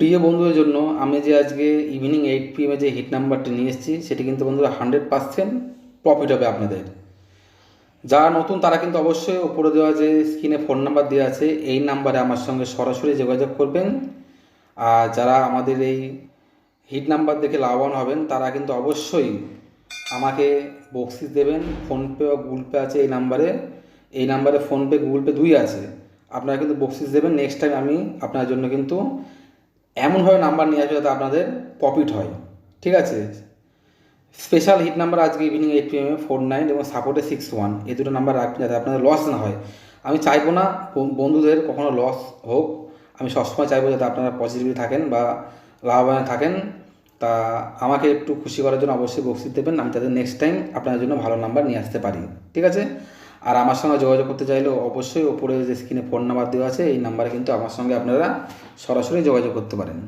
প্রিয় বন্ধুদের জন্য আমি যে আজকে ইভিনিং এইট পিএমে যে হিট নাম্বারটি নিয়ে এসেছি, সেটি কিন্তু বন্ধুরা হান্ড্রেড পার্সেন্ট প্রফিট হবে আপনাদের। যারা নতুন, তারা কিন্তু অবশ্যই ওপরে দেওয়া যে স্ক্রিনে ফোন নাম্বার দেওয়া আছে, এই নাম্বারে আমার সঙ্গে সরাসরি যোগাযোগ করবেন। আর যারা আমাদের এই হিট নাম্বার দেখে লাভবান হবেন, তারা কিন্তু অবশ্যই আমাকে বক্সিস দেবেন। ফোনপে বা গুগল পে আছে এই নাম্বারে এই নাম্বারে ফোনপে গুগল পে দুই আছে। আপনারা কিন্তু বক্সিস দেবেন। নেক্সট টাইম আমি আপনার জন্য কিন্তু এমনভাবে নাম্বার নিয়ে আসবে যাতে আপনাদের প্রফিট হয়। ঠিক আছে? স্পেশাল হিট নাম্বার আজকে ইভিনিং এইট পি পিএমে ফোর নাইন এবং সাপোর্টে সিক্স ওয়ান এই দুটো নাম্বার রাখবেন যাতে আপনাদের লস না হয়। আমি চাইব না বন্ধুদের কখনো লস হোক। আমি সবসময় চাইব যাতে আপনারা পজিটিভলি থাকেন বা লাভবান থাকেন। তা আমাকে একটু খুশি করার জন্য অবশ্যই বক্সিস দেবেন। আমি তাদের নেক্সট টাইম আপনার জন্য ভালো নাম্বার নিয়ে আসতে পারি। ঠিক আছে? আর আমার সঙ্গে যোগাযোগ করতে চাইলে অবশ্যই ওপরে যে স্ক্রিনে ফোন নাম্বার দেওয়া আছে, এই নাম্বারে কিন্তু আমার সঙ্গে আপনারা সরাসরি যোগাযোগ করতে পারেন।